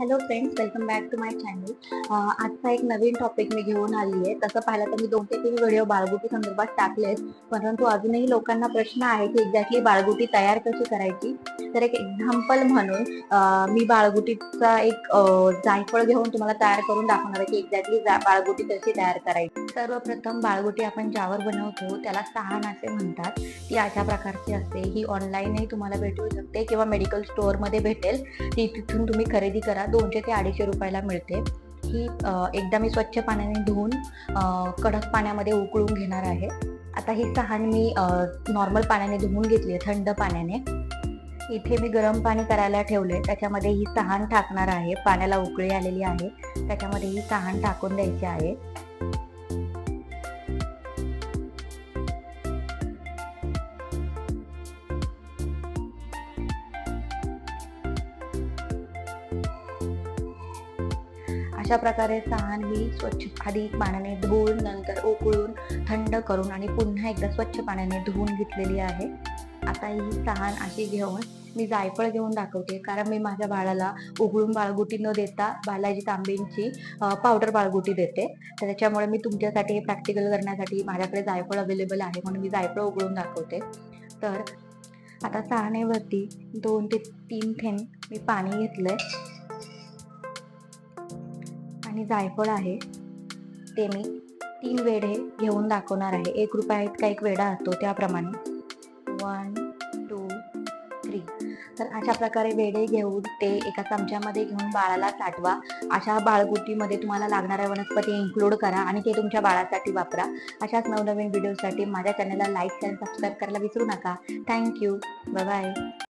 Hello friends welcome back to my channel आजचा एक नवीन topic मी घेऊन आली आहे तसं पाहिलं तर मी दोन ते तीन व्हिडिओ बाळगुटी संदर्भात टाकलेत. परंतु अजूनही लोकांना प्रश्न आहे की एक्झॅक्टली बाळगुटी तयार कशी करायची? तर एक एक्झाम्पल म्हणून मी बाळगुटीचा एक जायफळ घेऊन तुम्हाला तयार करून दाखवणार आहे की एक्झॅक्टली बाळगुटी कशी तयार करायची. सर्वप्रथम बाळगुटी आपण ज्यावर बनवतो त्याला सहान असे म्हणतात. ती अशा प्रकारची असते. ही ऑनलाईनही तुम्हाला भेटू शकते किंवा मेडिकल स्टोअरमध्ये भेटेल. ती तिथून तुम्ही खरेदी करा. दोनशे ते अडीचशे रुपयाला मिळते. ही एकदा मी स्वच्छ पाण्याने धुवून कडक पाण्यामध्ये उकळून घेणार आहे. आता ही सहान मी नॉर्मल पाण्याने धुवून घेतली आहे थंड पाण्याने. इथे मी गरम पाणी करायला ठेवले त्याच्यामध्ये ही सहान टाकणार आहे. पाण्याला उकळी आलेली आहे. त्याच्यामध्ये ही सहान टाकून द्यायची आहे. अशा प्रकारे सहाण मी स्वच्छ आधी पाण्याने धुवून नंतर उकळून थंड करून आणि पुन्हा एकदा स्वच्छ पाण्याने धुवून घेतलेली आहे. आता ही सहाण अशी घेऊन मी जायफळ घेऊन दाखवते. कारण मी माझ्या बाळाला उघडून बाळगुटी न देता बालाजी तांबेंची पावडर बाळगुटी देते. तर त्याच्यामुळे मी तुमच्यासाठी हे प्रॅक्टिकल करण्यासाठी माझ्याकडे जायफळ अवेलेबल आहे म्हणून मी जायफळ उघडून दाखवते. तर आता सहानेवरती दोन ते तीन थेंब मी पाणी घेतलंय. आणि जायफळ आहे. ते मी तीन वेढे घेऊन दाखवणार आहे. एक रुपया इतका एक वेढा असतो त्याप्रमाणे. वन टू थ्री तर अशा प्रकारे वेढे घेऊन ते एका चमच्यामध्ये घेऊन बाळाला साठवा. अशा बाळगुटीमध्ये तुम्हाला लागणाऱ्या वनस्पती इन्क्लूड करा आणि ते तुमच्या बाळासाठी वापरा. अशाच नवनवीन व्हिडिओसाठी माझ्या चॅनलला लाईक आणि सबस्क्राईब करायला विसरू नका. Thank you bye